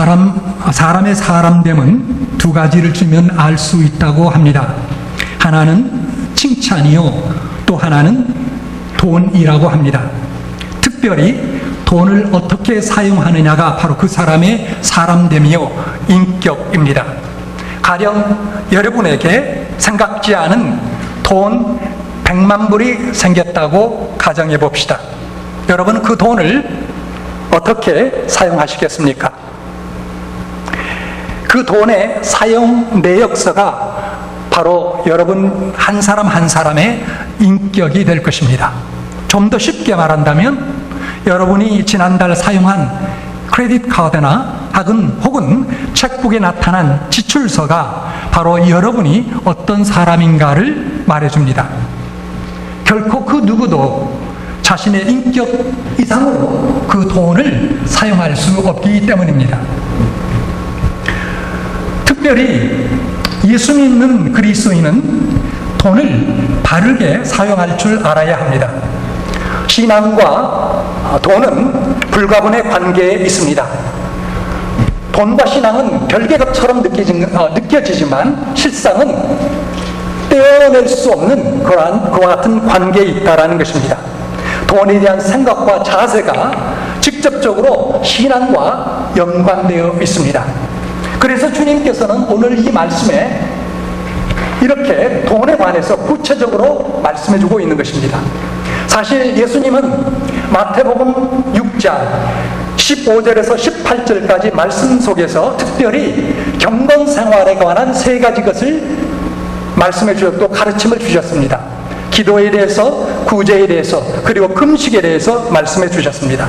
사람, 사람의 사람됨은 두 가지를 주면 알 수 있다고 합니다. 하나는 칭찬이요, 또 하나는 돈이라고 합니다. 특별히 돈을 어떻게 사용하느냐가 바로 그 사람의 사람됨이요, 인격입니다. 가령 여러분에게 생각지 않은 돈 100만 불이 생겼다고 가정해 봅시다. 여러분 그 돈을 어떻게 사용하시겠습니까? 그 돈의 사용 내역서가 바로 여러분 한 사람 한 사람의 인격이 될 것입니다. 좀 더 쉽게 말한다면 여러분이 지난달 사용한 크레딧 카드나 혹은, 혹은 책북에 나타난 지출서가 바로 여러분이 어떤 사람인가를 말해줍니다. 결코 그 누구도 자신의 인격 이상으로 그 돈을 사용할 수 없기 때문입니다. 특별히 예수 믿는 그리스도인은 돈을 바르게 사용할 줄 알아야 합니다. 신앙과 돈은 불가분의 관계에 있습니다. 돈과 신앙은 별개 것처럼 어, 느껴지지만 실상은 떼어낼 수 없는 그러한 그와 같은 관계에 있다라는 것입니다. 돈에 대한 생각과 자세가 직접적으로 신앙과 연관되어 있습니다. 그래서 주님께서는 오늘 이 말씀에 이렇게 돈에 관해서 구체적으로 말씀해 주고 있는 것입니다. 사실 예수님은 마태복음 6장 15절에서 18절까지 말씀 속에서 특별히 경건 생활에 관한 세 가지 것을 말씀해 주셨고 가르침을 주셨습니다. 기도에 대해서, 구제에 대해서, 그리고 금식에 대해서 말씀해 주셨습니다.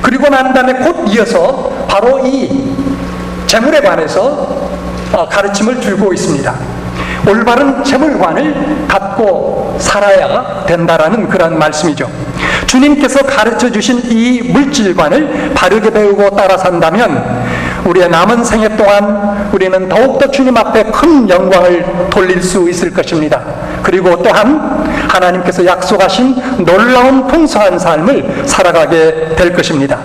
그리고 난 다음에 곧 이어서 바로 이 재물에 관해서 어, 가르침을 주고 있습니다. 올바른 재물관을 갖고 살아야 된다라는 그런 말씀이죠. 주님께서 가르쳐 주신 이 물질관을 바르게 배우고 따라 산다면 우리의 남은 생애 동안 우리는 더욱더 주님 앞에 큰 영광을 돌릴 수 있을 것입니다. 그리고 또한 하나님께서 약속하신 놀라운 풍성한 삶을 살아가게 될 것입니다.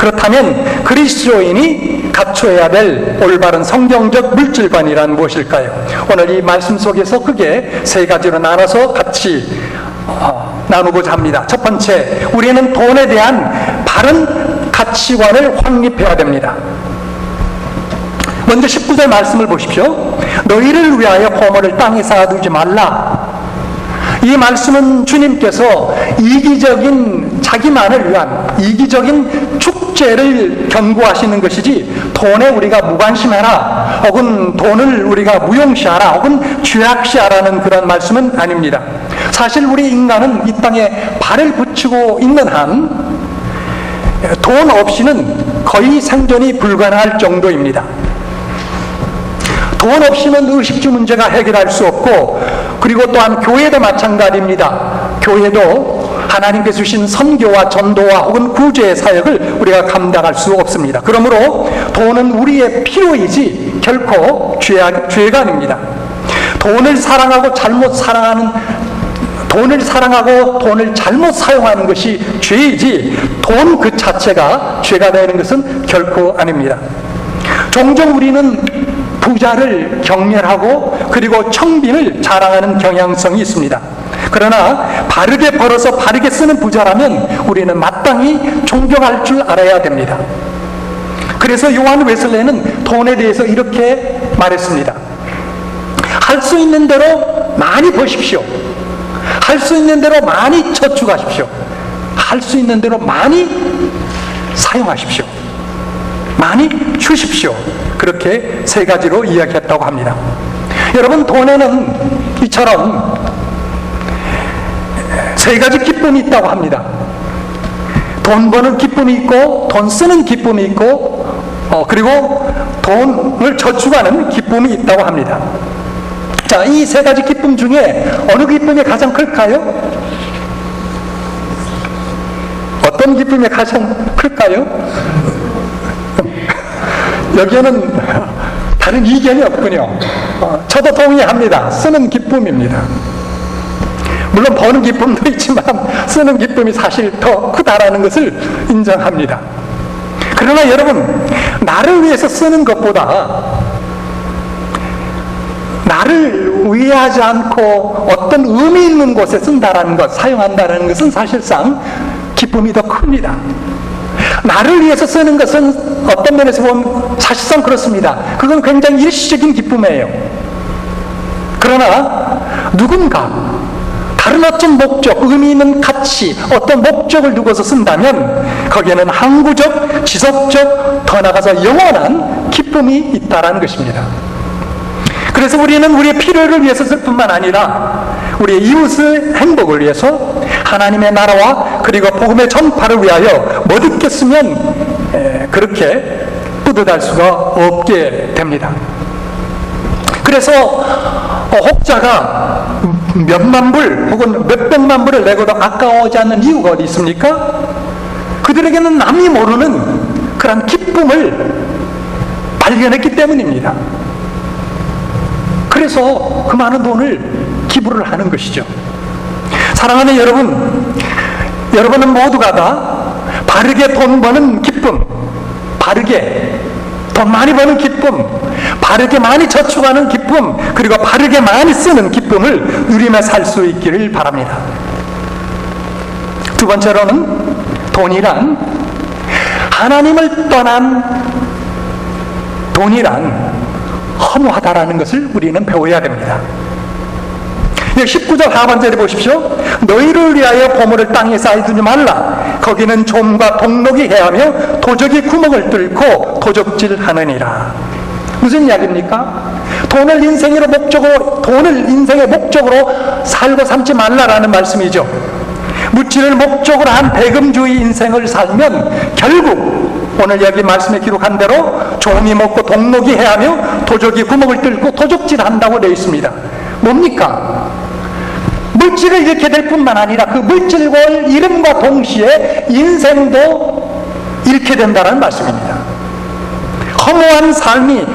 그렇다면 그리스도인이 갖춰야 될 올바른 성경적 물질관이란 무엇일까요? 오늘 이 말씀 속에서 그게 세 가지로 나눠서 같이 어, 나누고자 합니다. 첫 번째, 우리는 돈에 대한 바른 가치관을 확립해야 됩니다. 먼저 19절 말씀을 보십시오. 너희를 위하여 허물을 땅에 쌓아두지 말라. 이 말씀은 주님께서 이기적인 자기만을 위한 이기적인 축 제를 경고하시는 것이지 돈에 우리가 무관심해라 혹은 돈을 우리가 무용시하라 혹은 죄악시하라는 그런 말씀은 아닙니다. 사실 우리 인간은 이 땅에 발을 붙이고 있는 한 돈 없이는 거의 생존이 불가능할 정도입니다. 돈 없이는 의식주 문제가 해결할 수 없고 그리고 또한 교회도 마찬가지입니다. 교회도 하나님께서 주신 선교와 전도와 혹은 구제의 사역을 우리가 감당할 수 없습니다. 그러므로 돈은 우리의 필요이지 결코 죄악, 죄가 아닙니다. 돈을 사랑하고 잘못 사랑하는 돈을 사랑하고 돈을 잘못 사용하는 것이 죄이지 돈 그 자체가 죄가 되는 것은 결코 아닙니다. 종종 우리는 부자를 경멸하고 그리고 청빈을 자랑하는 경향성이 있습니다. 그러나 바르게 벌어서 바르게 쓰는 부자라면 우리는 마땅히 존경할 줄 알아야 됩니다. 그래서 요한 웨슬레는 돈에 대해서 이렇게 말했습니다. 할 수 있는 대로 많이 버십시오. 할 수 있는 대로 많이 저축하십시오. 할 수 있는 대로 많이 사용하십시오. 많이 주십시오. 그렇게 세 가지로 이야기했다고 합니다. 여러분, 돈에는 이처럼 세 가지 기쁨이 있다고 합니다. 돈 버는 기쁨이 있고, 돈 쓰는 기쁨이 있고, 어, 그리고 돈을 저축하는 기쁨이 있다고 합니다. 자, 이 세 가지 기쁨 중에 어느 기쁨이 가장 클까요? 어떤 기쁨이 가장 클까요? 여기에는 다른 이견이 없군요. 어, 저도 동의합니다. 쓰는 기쁨입니다. 물론 버는 기쁨도 있지만 쓰는 기쁨이 사실 더 크다라는 것을 인정합니다. 그러나 여러분, 나를 위해서 쓰는 것보다 나를 위하지 않고 어떤 의미 있는 곳에 쓴다라는 것, 사용한다는 것은 사실상 기쁨이 더 큽니다. 나를 위해서 쓰는 것은 어떤 면에서 보면 사실상 그렇습니다. 그건 굉장히 일시적인 기쁨이에요. 그러나 누군가 다른 어떤 목적, 의미 있는 가치, 어떤 목적을 두고서 쓴다면 거기에는 항구적, 지속적, 더 나아가서 영원한 기쁨이 있다라는 것입니다. 그래서 우리는 우리의 필요를 위해서 쓸 뿐만 아니라 우리의 이웃의 행복을 위해서 하나님의 나라와 그리고 복음의 전파를 위하여 못 있겠으면 에, 그렇게 뿌듯할 수가 없게 됩니다. 그래서 어, 혹자가 몇만 불 혹은 몇백만 불을 내고도 아까워하지 않는 이유가 어디 있습니까? 그들에게는 남이 모르는 그런 기쁨을 발견했기 때문입니다. 그래서 그 많은 돈을 기부를 하는 것이죠. 사랑하는 여러분, 여러분은 모두가 다 바르게 돈 버는 기쁨, 바르게 돈 많이 버는 기쁨, 바르게 많이 저축하는 기쁨, 그리고 바르게 많이 쓰는 기쁨을 누리며 살 수 있기를 바랍니다. 두 번째로는 돈이란 하나님을 떠난 돈이란 허무하다라는 것을 우리는 배워야 됩니다. 19절 하반절에 보십시오. 너희를 위하여 보물을 땅에 쌓아두지 말라. 거기는 좀과 동록이 해하며 도적이 구멍을 뚫고 도적질 하느니라. 무슨 이야기입니까? 돈을 인생의 목적으로, 돈을 인생의 목적으로 살고 삼지 말라라는 말씀이죠. 물질을 목적으로 한 대금주의 인생을 살면 결국 오늘 여기 말씀에 기록한 대로 종이 먹고 동록이 해하며 도적이 구멍을 뚫고 도적질 한다고 되어 있습니다. 뭡니까? 물질을 잃게 될 뿐만 아니라 그 물질과 이름과 동시에 인생도 잃게 된다는 말씀입니다. 허무한 삶이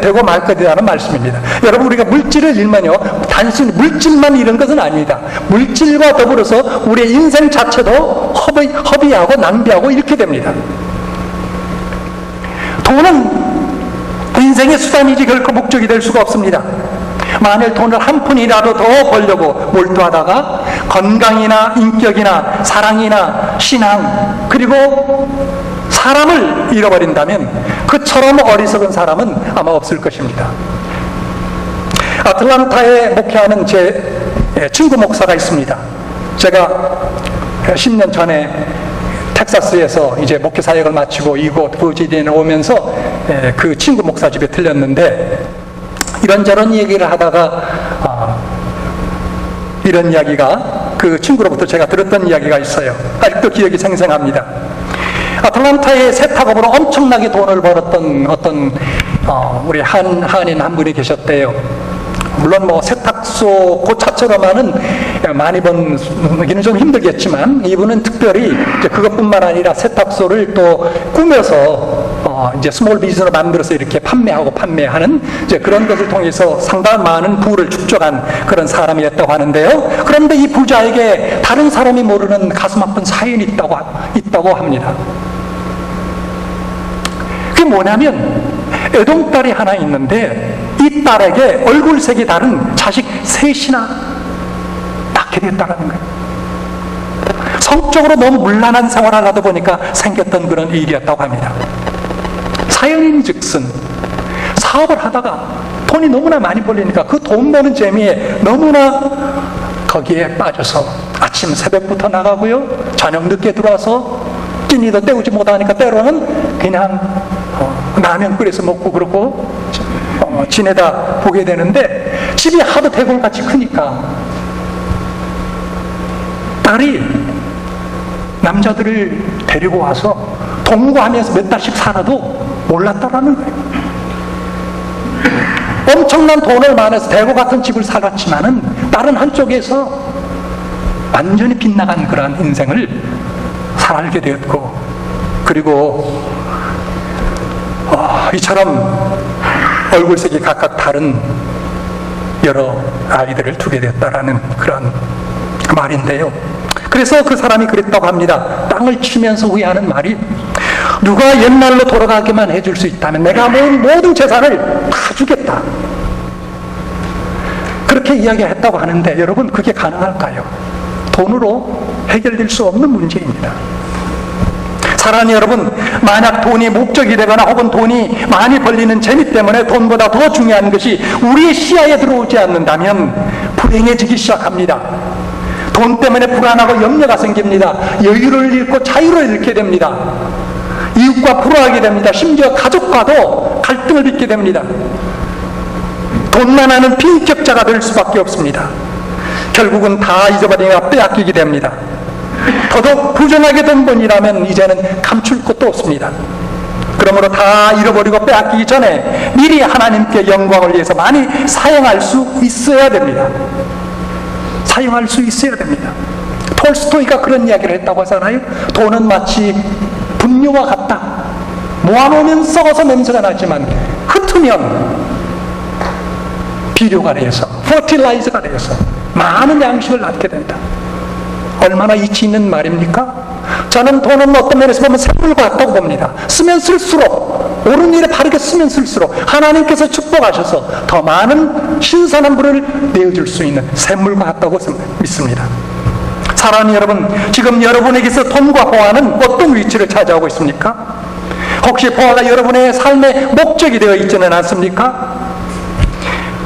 되, 고 말 것이라는 말씀입니다. 여러분 우리가 물질을 잃면요 단순히 물질만 잃은 것은 아닙니다. 물질과 더불어서 우리의 인생 자체도 허비, 허비하고 낭비하고 잃게 됩니다. 돈은 인생의 수단이지 결코 목적이 될 수가 없습니다. 만일 돈을 한 푼이라도 더 벌려고 몰두하다가 건강이나 인격이나 사랑이나 신앙 그리고 사람을 잃어버린다면 그처럼 어리석은 사람은 아마 없을 것입니다. 아틀란타에 목회하는 제 친구 목사가 있습니다. 제가 10년 전에 텍사스에서 이제 목회 사역을 마치고 이곳 버지니에 오면서 그 친구 목사 집에 들렸는데 이런저런 얘기를 하다가 아, 이런 이야기가 그 친구로부터 제가 들었던 이야기가 있어요. 아직도 기억이 생생합니다. 아틀란타의 세탁업으로 엄청나게 돈을 벌었던 어떤 어, 우리 한 한인 한 분이 계셨대요. 물론 뭐 세탁소 그 자체로만은 많이 번기는 좀 힘들겠지만 이분은 특별히 그것뿐만 아니라 세탁소를 또 꾸며서 어 이제 스몰 비즈니스로 만들어서 이렇게 판매하고 판매하는 이제 그런 것을 통해서 상당히 많은 부를 축적한 그런 사람이었다고 하는데요. 그런데 이 부자에게 다른 사람이 모르는 가슴 아픈 사연이 있다고 있다고 합니다. 그게 뭐냐면 애동딸이 하나 있는데 이 딸에게 얼굴색이 다른 자식 셋이나 낳게 됐다는 거예요. 성적으로 너무 문란한 생활을 하다 보니까 생겼던 그런 일이었다고 합니다. 사연인 즉슨 사업을 하다가 돈이 너무나 많이 벌리니까 그 돈 버는 재미에 너무나 거기에 빠져서 아침 새벽부터 나가고요. 저녁 늦게 들어와서 끼니도 때우지 못하니까 때로는 그냥 어, 라면 끓여서 먹고 그러고 어, 지내다 보게 되는데 집이 하도 대골같이 크니까 딸이 남자들을 데리고 와서 동거하면서 몇 달씩 살아도 몰랐다라는 거예요. 엄청난 돈을 많아서 대고 같은 집을 살았지만은 다른 한쪽에서 완전히 빗나간 그러한 인생을 살게 되었고 그리고 어, 이처럼 얼굴색이 각각 다른 여러 아이들을 두게 됐다라는 그런 말인데요. 그래서 그 사람이 그랬다고 합니다. 땅을 치면서 후회하는 말이 누가 옛날로 돌아가기만 해줄 수 있다면 내가 모은 모든 재산을 다 주겠다. 그렇게 이야기했다고 하는데 여러분 그게 가능할까요? 돈으로 해결될 수 없는 문제입니다. 사랑하는 여러분, 만약 돈이 목적이 되거나 혹은 돈이 많이 벌리는 재미 때문에 돈보다 더 중요한 것이 우리의 시야에 들어오지 않는다면 불행해지기 시작합니다. 돈 때문에 불안하고 염려가 생깁니다. 여유를 잃고 자유를 잃게 됩니다. 이웃과 불화하게 됩니다. 심지어 가족과도 갈등을 빚게 됩니다. 돈만 하는 빈격자가 될 수밖에 없습니다. 결국은 다 잊어버리며 빼앗기게 됩니다. 더더욱 부정하게 된 분이라면 이제는 감출 것도 없습니다. 그러므로 다 잃어버리고 빼앗기기 전에 미리 하나님께 영광을 위해서 많이 사용할 수 있어야 됩니다. 사용할 수 있어야 됩니다. 톨스토이가 그런 이야기를 했다고 하잖아요. 돈은 마치 분뇨와 같다. 모아놓으면 썩어서 냄새가 나지만 흩으면 비료가 되어서 퍼틸라이저가 되어서 많은 양식을 낳게 된다. 얼마나 이치 있는 말입니까? 저는 돈은 어떤 면에서 보면 샘물 같다고 봅니다. 쓰면 쓸수록 옳은 일에 바르게 쓰면 쓸수록 하나님께서 축복하셔서 더 많은 신선한 물을 내어줄 수 있는 샘물과 같다고 믿습니다. 사랑하는 여러분, 지금 여러분에게서 돈과 보화는 어떤 위치를 차지하고 있습니까? 혹시 보화가 여러분의 삶의 목적이 되어 있지는 않습니까?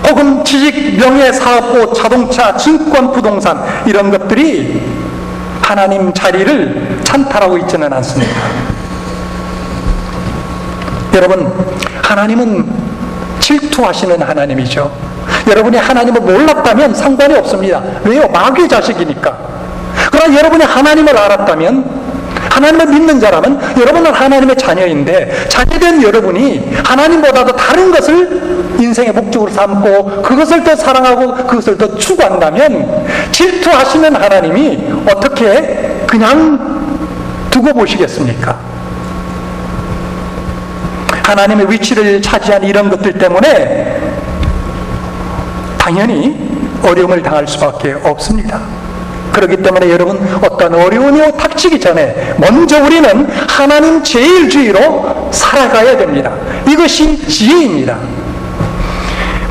혹은 지식, 명예, 사업고, 자동차, 증권, 부동산 이런 것들이 하나님 자리를 찬탈하고 있지는 않습니다. 여러분, 하나님은 질투하시는 하나님이죠. 여러분이 하나님을 몰랐다면 상관이 없습니다. 왜요? 마귀 자식이니까. 그러나 여러분이 하나님을 알았다면 하나님을 믿는 자라면 여러분은 하나님의 자녀인데 자녀된 여러분이 하나님보다도 다른 것을 인생의 목적으로 삼고 그것을 더 사랑하고 그것을 더 추구한다면 질투하시는 하나님이 어떻게 그냥 두고 보시겠습니까? 하나님의 위치를 차지한 이런 것들 때문에 당연히 어려움을 당할 수밖에 없습니다. 그렇기 때문에 여러분 어떤 어려움이 닥치기 전에 먼저 우리는 하나님 제일주의로 살아가야 됩니다. 이것이 지혜입니다.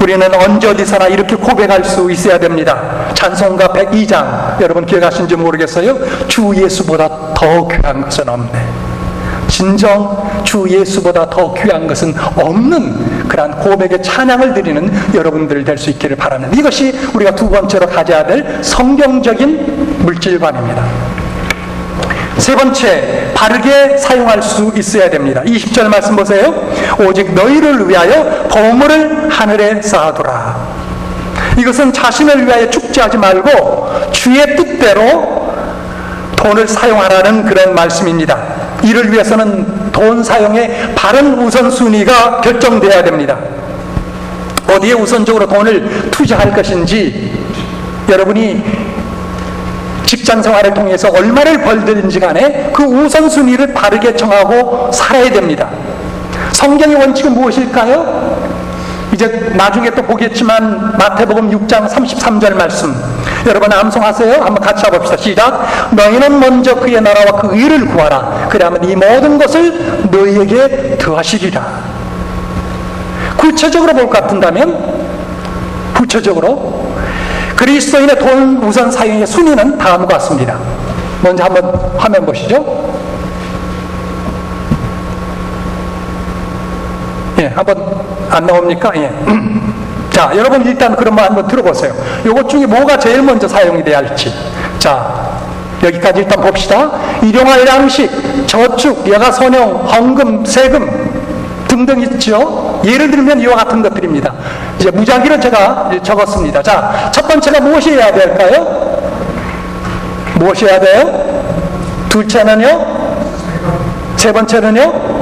우리는 언제 어디서나 이렇게 고백할 수 있어야 됩니다. 찬송가 102장 여러분 기억하신지 모르겠어요. 주 예수보다 더 귀한 것은 없네. 진정 주 예수보다 더 귀한 것은 없는 그러한 고백의 찬양을 드리는 여러분들 될 수 있기를 바랍니다. 이것이 우리가 두 번째로 가져야 될 성경적인 물질관입니다. 세 번째, 바르게 사용할 수 있어야 됩니다. 20절 말씀 보세요. 오직 너희를 위하여 보물을 하늘에 쌓아두라. 이것은 자신을 위하여 축제하지 말고 주의 뜻대로 돈을 사용하라는 그런 말씀입니다. 이를 위해서는 돈 사용의 바른 우선순위가 결정돼야 됩니다. 어디에 우선적으로 돈을 투자할 것인지 여러분이 직장 생활을 통해서 얼마를 벌든지 간에 그 우선순위를 바르게 정하고 살아야 됩니다. 성경의 원칙은 무엇일까요? 이제 나중에 또 보겠지만 마태복음 6장 33절 말씀 여러분 암송하세요. 한번 같이 해봅시다. 시작. 너희는 먼저 그의 나라와 그 의를 구하라. 그러면 이 모든 것을 너희에게 더하시리라. 구체적으로 볼 것 같은다면 구체적으로 그리스도인의 돈 우선 사용의 순위는 다음과 같습니다. 먼저 한번 화면 보시죠. 예, 한번 안 나옵니까? 예. 자, 여러분 일단 그런 말 한번 들어보세요. 요것 중에 뭐가 제일 먼저 사용이 돼야 할지. 자, 여기까지 일단 봅시다. 일용할 양식, 저축, 여가 선용, 헌금, 세금 등등 있죠. 예를 들면 이와 같은 것들입니다. 이제 무작위로 제가 적었습니다. 자, 첫 번째가 무엇이 해야 될까요? 무엇이 해야 돼요? 둘째는요? 세 번째는요?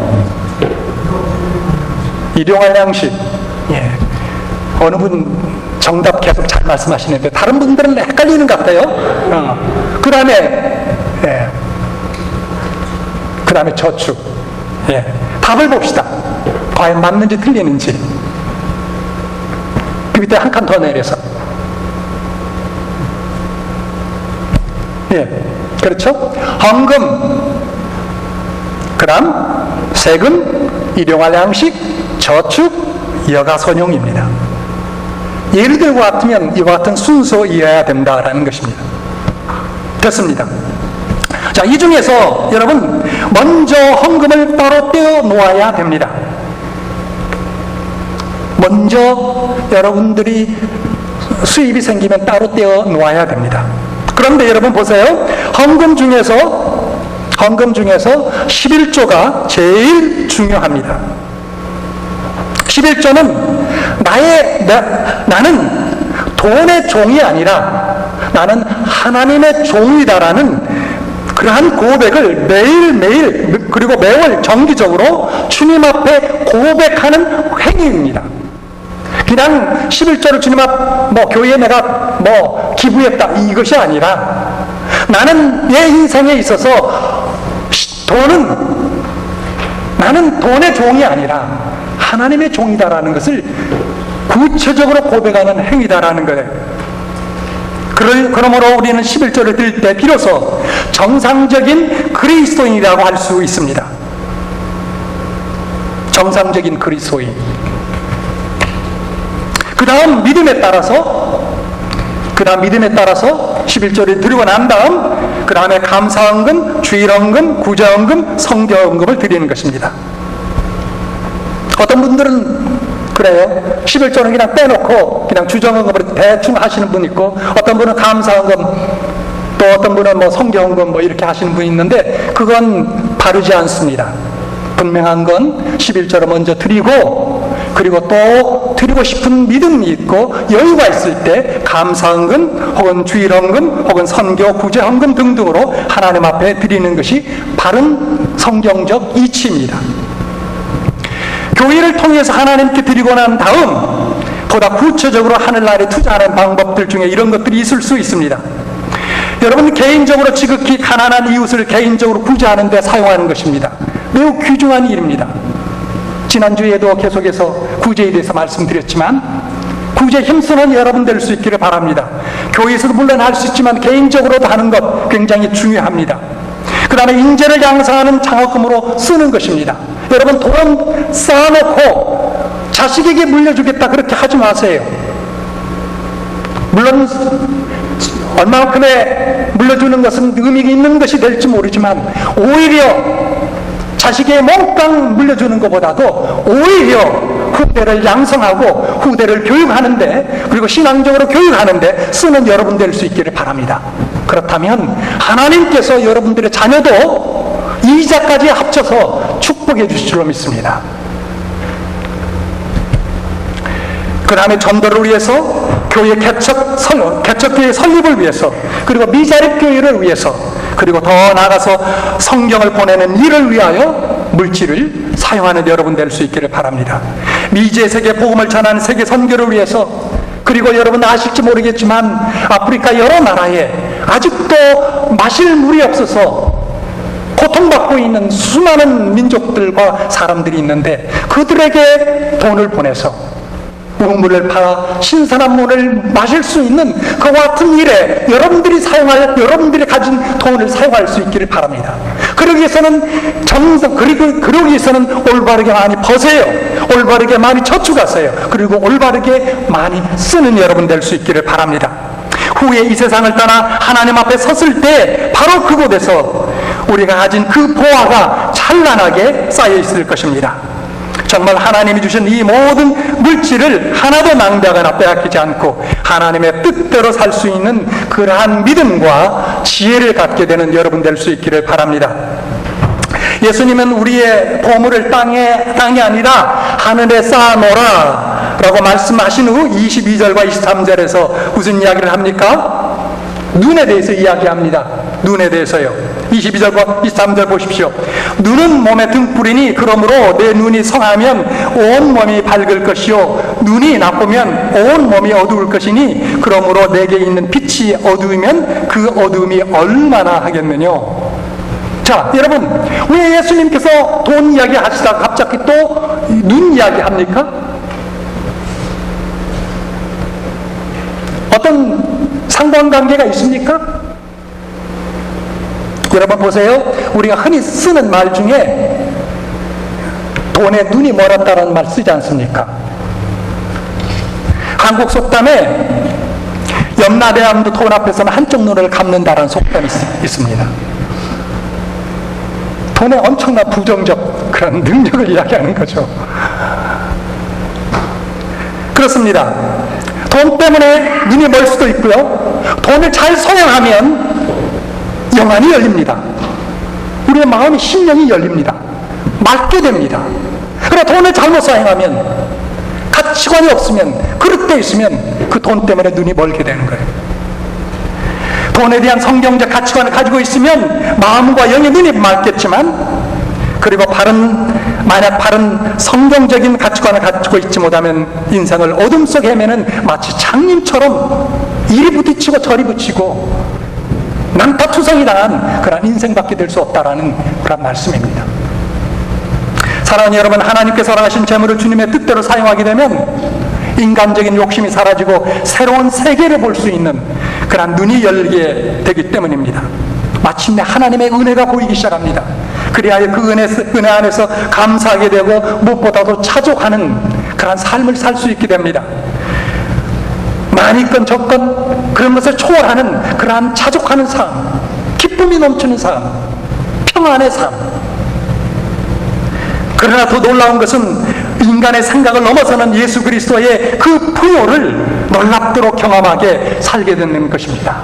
일용할 양식. 예. 어느 분 정답 계속 잘 말씀하시는데 다른 분들은 헷갈리는 것 같아요. 어. 그 다음에 예. 그 다음에 저축. 예. 답을 봅시다. 과연 맞는지 틀리는지. 그 밑에 한 칸 더 내려서. 예. 그렇죠? 헌금, 그 다음 세금, 일용할 양식, 저축, 여가 선용입니다. 예를 들고 같으면 이와 같은 순서이어야 된다라는 것입니다. 됐습니다. 자, 이 중에서 여러분, 먼저 헌금을 따로 떼어 놓아야 됩니다. 먼저 여러분들이 수입이 생기면 따로 떼어 놓아야 됩니다. 그런데 여러분 보세요. 헌금 중에서, 헌금 중에서 11조가 제일 중요합니다. 11조는 나의, 나, 나는 돈의 종이 아니라 나는 하나님의 종이다라는 그러한 고백을 매일매일 그리고 매월 정기적으로 주님 앞에 고백하는 행위입니다. 그냥 11조를 주님 앞 뭐 교회에 내가 뭐 기부했다 이것이 아니라 나는 내 인생에 있어서 돈은 나는 돈의 종이 아니라 하나님의 종이다라는 것을 구체적으로 고백하는 행위다라는 거예요. 그러므로 우리는 11조를 들때 비로소 정상적인 그리스도인이라고 할 수 있습니다. 정상적인 그리스도인. 그 다음 믿음에 따라서 그 다음 믿음에 따라서 11조를 드리고 난 다음 그 다음에 감사헌금, 주일헌금, 구제헌금, 성교헌금을 드리는 것입니다. 어떤 분들은 그래요. 11조는 그냥 빼놓고 그냥 주정헌금으로 대충 하시는 분 있고 어떤 분은 감사헌금 또 어떤 분은 뭐 성경헌금 뭐 이렇게 하시는 분이 있는데 그건 바르지 않습니다. 분명한 건 11조를 먼저 드리고 그리고 또 드리고 싶은 믿음이 있고 여유가 있을 때 감사헌금 혹은 주일헌금 혹은 선교 구제헌금 등등으로 하나님 앞에 드리는 것이 바른 성경적 이치입니다. 교회를 통해서 하나님께 드리고 난 다음 보다 구체적으로 하늘나라에 투자하는 방법들 중에 이런 것들이 있을 수 있습니다. 여러분 개인적으로 지극히 가난한 이웃을 개인적으로 구제하는 데 사용하는 것입니다. 매우 귀중한 일입니다. 지난주에도 계속해서 구제에 대해서 말씀드렸지만 구제 힘쓰는 여러분 될 수 있기를 바랍니다. 교회에서도 물론 할 수 있지만 개인적으로도 하는 것 굉장히 중요합니다. 그 다음에 인재를 양성하는 장학금으로 쓰는 것입니다. 여러분 돈 쌓아놓고 자식에게 물려주겠다 그렇게 하지 마세요. 물론 얼마만큼의 물려주는 것은 의미가 있는 것이 될지 모르지만 오히려 자식의 몽땅 물려주는 것보다도 오히려 후대를 양성하고 후대를 교육하는데 그리고 신앙적으로 교육하는데 쓰는 여러분 될 수 있기를 바랍니다. 그렇다면 하나님께서 여러분들의 자녀도 이자까지 합쳐서 축복해 주실 줄로 믿습니다. 그 다음에 전도를 위해서 교회 개척, 설, 개척교회 설립을 위해서 그리고 미자립 교회를 위해서 그리고 더 나아가서 성경을 보내는 일을 위하여 물질을 사용하는 여러분 될 수 있기를 바랍니다. 미제 세계 복음을 전하는 세계 선교를 위해서 그리고 여러분 아실지 모르겠지만 아프리카 여러 나라에 아직도 마실 물이 없어서 고통받고 있는 수많은 민족들과 사람들이 있는데 그들에게 돈을 보내서 우물을 팔아 신선한 물을 마실 수 있는 그와 같은 일에 여러분들이 사용할 여러분들이 가진 돈을 사용할 수 있기를 바랍니다. 그러기 위해서는 정성 그리고 그러기 위해서는 올바르게 많이 버세요. 올바르게 많이 저축하세요. 그리고 올바르게 많이 쓰는 여러분 될 수 있기를 바랍니다. 후에 이 세상을 떠나 하나님 앞에 섰을 때 바로 그곳에서 우리가 가진 그 보화가 찬란하게 쌓여 있을 것입니다. 정말 하나님이 주신 이 모든 물질을 하나도 낭비하거나 빼앗기지 않고 하나님의 뜻대로 살 수 있는 그러한 믿음과 지혜를 갖게 되는 여러분 될 수 있기를 바랍니다. 예수님은 우리의 보물을 땅에, 땅이 아니라 하늘에 쌓아놓으라 라고 말씀하신 후 22절과 23절에서 무슨 이야기를 합니까? 눈에 대해서 이야기합니다. 눈에 대해서요. 22절과 23절 보십시오. 눈은 몸의 등불이니 그러므로 내 눈이 성하면 온 몸이 밝을 것이요 눈이 나쁘면 온 몸이 어두울 것이니 그러므로 내게 있는 빛이 어두우면 그 어두움이 얼마나 하겠느냐 자 여러분 왜 예수님께서 돈 이야기 하시다가 갑자기 또 눈 이야기 합니까? 어떤 상관 관계가 있습니까? 여러분 보세요. 우리가 흔히 쓰는 말 중에 돈에 눈이 멀었다는 말 쓰지 않습니까? 한국 속담에 염라대왕도 돈 앞에서는 한쪽 눈을 감는다라는 속담이 있, 있습니다. 돈의 엄청난 부정적 그런 능력을 이야기하는 거죠. 그렇습니다. 돈 때문에 눈이 멀 수도 있고요. 돈을 잘 사용하면 영안이 열립니다. 우리의 마음이 심령이 열립니다. 맑게 됩니다. 그러나 돈을 잘못 사용하면 가치관이 없으면 그릇돼 있으면 그 돈 때문에 눈이 멀게 되는 거예요. 돈에 대한 성경적 가치관을 가지고 있으면 마음과 영의 눈이 맑겠지만 그리고 바른 만약 바른 성경적인 가치관을 가지고 있지 못하면 인생을 어둠 속에 헤매는 마치 장님처럼 이리 부딪히고 저리 붙이고 난타투성이 당한 그런 인생밖에 될 수 없다라는 그런 말씀입니다. 사랑하는 여러분, 하나님께서 허락하신 재물을 주님의 뜻대로 사용하게 되면 인간적인 욕심이 사라지고 새로운 세계를 볼 수 있는 그런 눈이 열리게 되기 때문입니다. 마침내 하나님의 은혜가 보이기 시작합니다. 그리하여 그 은혜, 은혜 안에서 감사하게 되고 무엇보다도 차족하는 그런 삶을 살 수 있게 됩니다. 많이 건 적건 그런 것을 초월하는 그러한 차족하는 삶, 기쁨이 넘치는 삶, 평안의 삶. 그러나 더 놀라운 것은 인간의 생각을 넘어서는 예수 그리스도의 그 부요를 놀랍도록 경험하게 살게 되는 것입니다.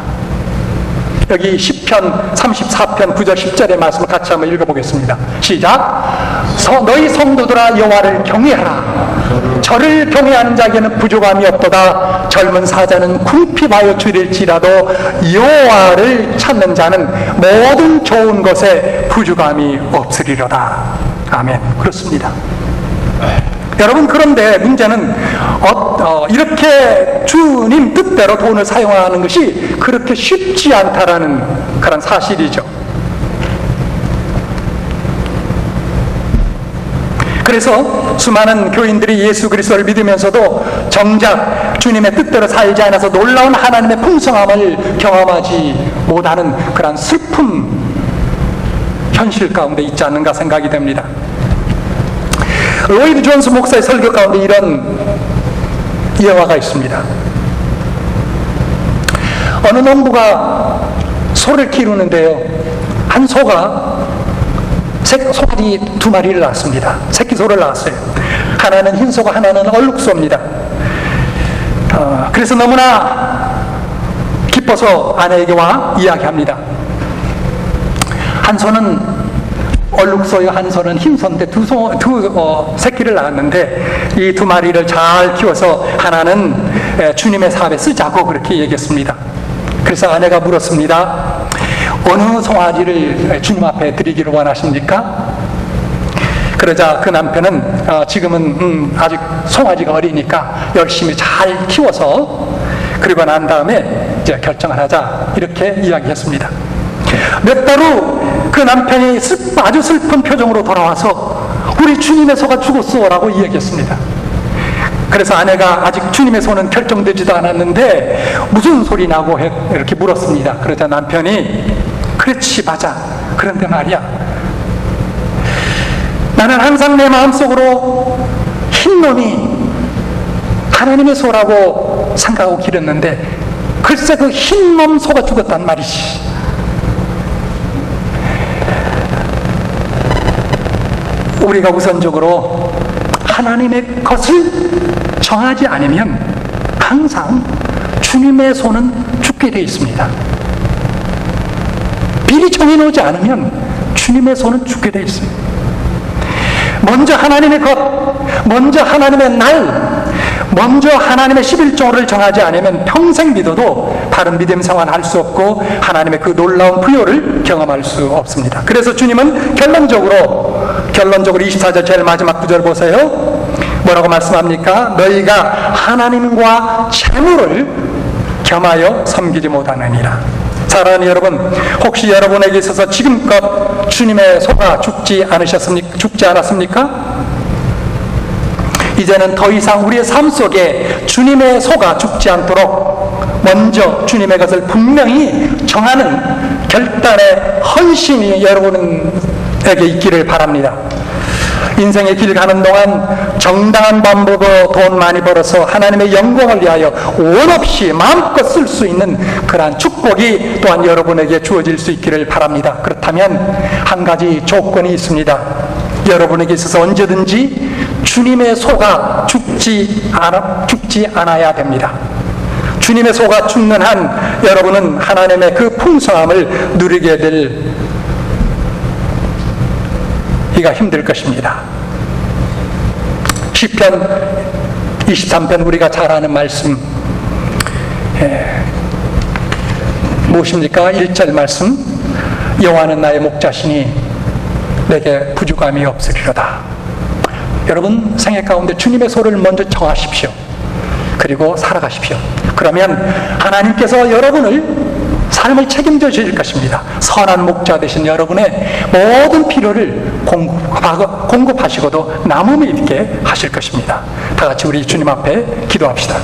여기 10편 34편 9절 10절의 말씀을 같이 한번 읽어보겠습니다. 시작. 서, 너희 성도들아 여호와를 경외하라. 저를 경외하는 자에게는 부족함이 없도다. 젊은 사자는 궁핍하여 줄일지라도 여호와를 찾는 자는 모든 좋은 것에 부족함이 없으리로다. 아멘. 그렇습니다. 여러분 그런데 문제는 어, 어, 이렇게 주님 뜻대로 돈을 사용하는 것이 그렇게 쉽지 않다라는 그런 사실이죠. 그래서 수많은 교인들이 예수 그리스도를 믿으면서도 정작 주님의 뜻대로 살지 않아서 놀라운 하나님의 풍성함을 경험하지 못하는 그런 슬픈 현실 가운데 있지 않는가 생각이 됩니다. 로이드 존스 목사의 설교 가운데 이런 예화가 있습니다. 어느 농부가 소를 기르는데요. 한 소가 새, 소들이 두 마리를 낳았습니다. 새끼 소를 낳았어요. 하나는 흰 소가 하나는 얼룩소입니다. 어, 그래서 너무나 기뻐서 아내에게 와 이야기합니다. 한 소는 얼룩소요 한 소는 흰 소인데 두, 소, 두 어, 새끼를 낳았는데 이 두 마리를 잘 키워서 하나는 에, 주님의 사업에 쓰자고 그렇게 얘기했습니다. 그래서 아내가 물었습니다. 어느 송아지를 주님 앞에 드리기를 원하십니까? 그러자 그 남편은 어, 지금은 음, 아직 송아지가 어리니까 열심히 잘 키워서 그리고 난 다음에 이제 결정을 하자 이렇게 이야기했습니다. 몇 달 후 그 남편이 슬- 아주 슬픈 표정으로 돌아와서 우리 주님의 소가 죽었어 라고 이야기했습니다. 그래서 아내가 아직 주님의 손은 결정되지도 않았는데 무슨 소리 나고 해- 이렇게 물었습니다. 그러자 남편이 그렇지 맞아. 그런데 말이야. 나는 항상 내 마음속으로 흰 놈이 하나님의 소라고 생각하고 기렸는데 글쎄 그 흰 놈 소가 죽었단 말이지. 우리가 우선적으로 하나님의 것을 정하지 않으면 항상 주님의 손은 죽게 되어 있습니다. 미리 정해놓지 않으면 주님의 손은 죽게 되어 있습니다. 먼저 하나님의 것, 먼저 하나님의 날, 먼저 하나님의 11조를 정하지 않으면 평생 믿어도 다른 믿음 생활 할수 없고 하나님의 그 놀라운 부여를 경험할 수 없습니다. 그래서 주님은 결론적으로 결론적으로 24절 제일 마지막 구절 보세요. 뭐라고 말씀합니까? 너희가 하나님과 재물을 겸하여 섬기지 못하느니라. 사랑하는 여러분, 혹시 여러분에게 있어서 지금껏 주님의 소가 죽지 않으셨습니까? 죽지 않았습니까? 이제는 더 이상 우리의 삶 속에 주님의 소가 죽지 않도록 먼저 주님의 것을 분명히 정하는 결단의 헌신이 여러분에게 있기를 바랍니다. 인생의 길 가는 동안 정당한 방법으로 돈 많이 벌어서 하나님의 영광을 위하여 원 없이 마음껏 쓸 수 있는 그러한 축복이 또한 여러분에게 주어질 수 있기를 바랍니다. 그렇다면 한 가지 조건이 있습니다. 여러분에게 있어서 언제든지 주님의 소가 죽지 않아, 죽지 않아야 됩니다. 주님의 소가 죽는 한 여러분은 하나님의 그 풍성함을 누리게 될 이가 힘들 것입니다. 시편 23편 우리가 잘 아는 말씀 예, 무엇입니까? 1절 말씀 여호와는 나의 목자시니 내게 부족함이 없으리로다. 여러분 생애 가운데 주님의 소를 먼저 정하십시오. 그리고 살아가십시오. 그러면 하나님께서 여러분을 삶을 책임져 주실 것입니다. 선한 목자 되신 여러분의 모든 필요를 공급하- 공급하시고도 남음이 있게 하실 것입니다. 다 같이 우리 주님 앞에 기도합시다.